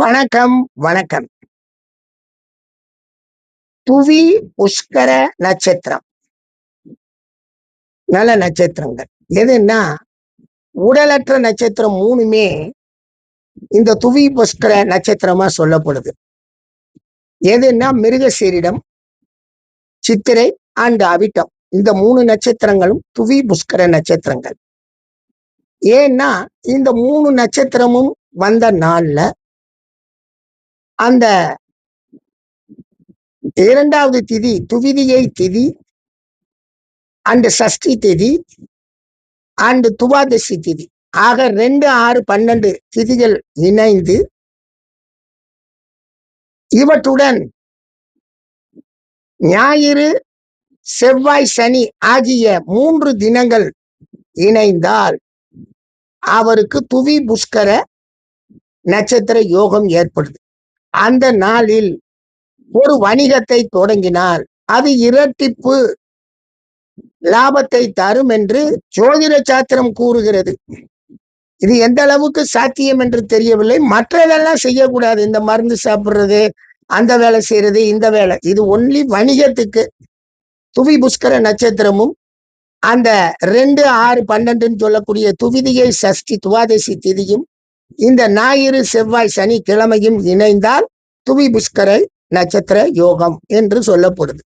வணக்கம் வணக்கம். புவி புஷ்கர நட்சத்திரம். நல்ல நட்சத்திரங்கள். எதுன்னா உடலற்ற நட்சத்திரம் மூணுமே இந்த துவி புஷ்கர நட்சத்திரமா சொல்லப்படுது. எதுன்னா மிருகசீரிடம் சித்திரை அண்ட் அவிட்டம். இந்த மூணு நட்சத்திரங்களும் துவி புஷ்கர நட்சத்திரங்கள். ஏன்னா இந்த மூணு நட்சத்திரமும் வந்த நாள்ல அந்த இரண்டாவது திதி துவிதியை திதி அண்டு சஷ்டி திதி அண்டு துவாதசி திதி. ஆக ரெண்டு ஆறு பன்னெண்டு திதிகள் இணைந்து இவற்றுடன் ஞாயிறு செவ்வாய் சனி ஆகிய மூன்று தினங்கள் இணைந்தால் அவருக்கு துவி புஷ்கர நட்சத்திர யோகம் ஏற்படுது. அந்த நாளில் ஒரு வணிகத்தை தொடங்கினால் அது இரட்டிப்பு லாபத்தை தரும் என்று ஜோதிட சாத்திரம் கூறுகிறது. இது எந்த அளவுக்கு சாத்தியம் என்று தெரியவில்லை. மற்றதெல்லாம் செய்யக்கூடாது. இந்த மருந்து சாப்பிடுறது அந்த வேலை செய்யறது இந்த வேலை. இது ஒன்லி வணிகத்துக்கு. துவி புஷ்கர நட்சத்திரமும் அந்த ரெண்டு ஆறு பன்னெண்டுன்னு சொல்லக்கூடிய துவிதியை சஷ்டி துவாதசி திதியும் இந்த ஞாயிறு செவ்வாய் சனி கிழமையும் இணைந்தால் துவி புஷ்கரை நட்சத்திர யோகம் என்று சொல்லப்படுது.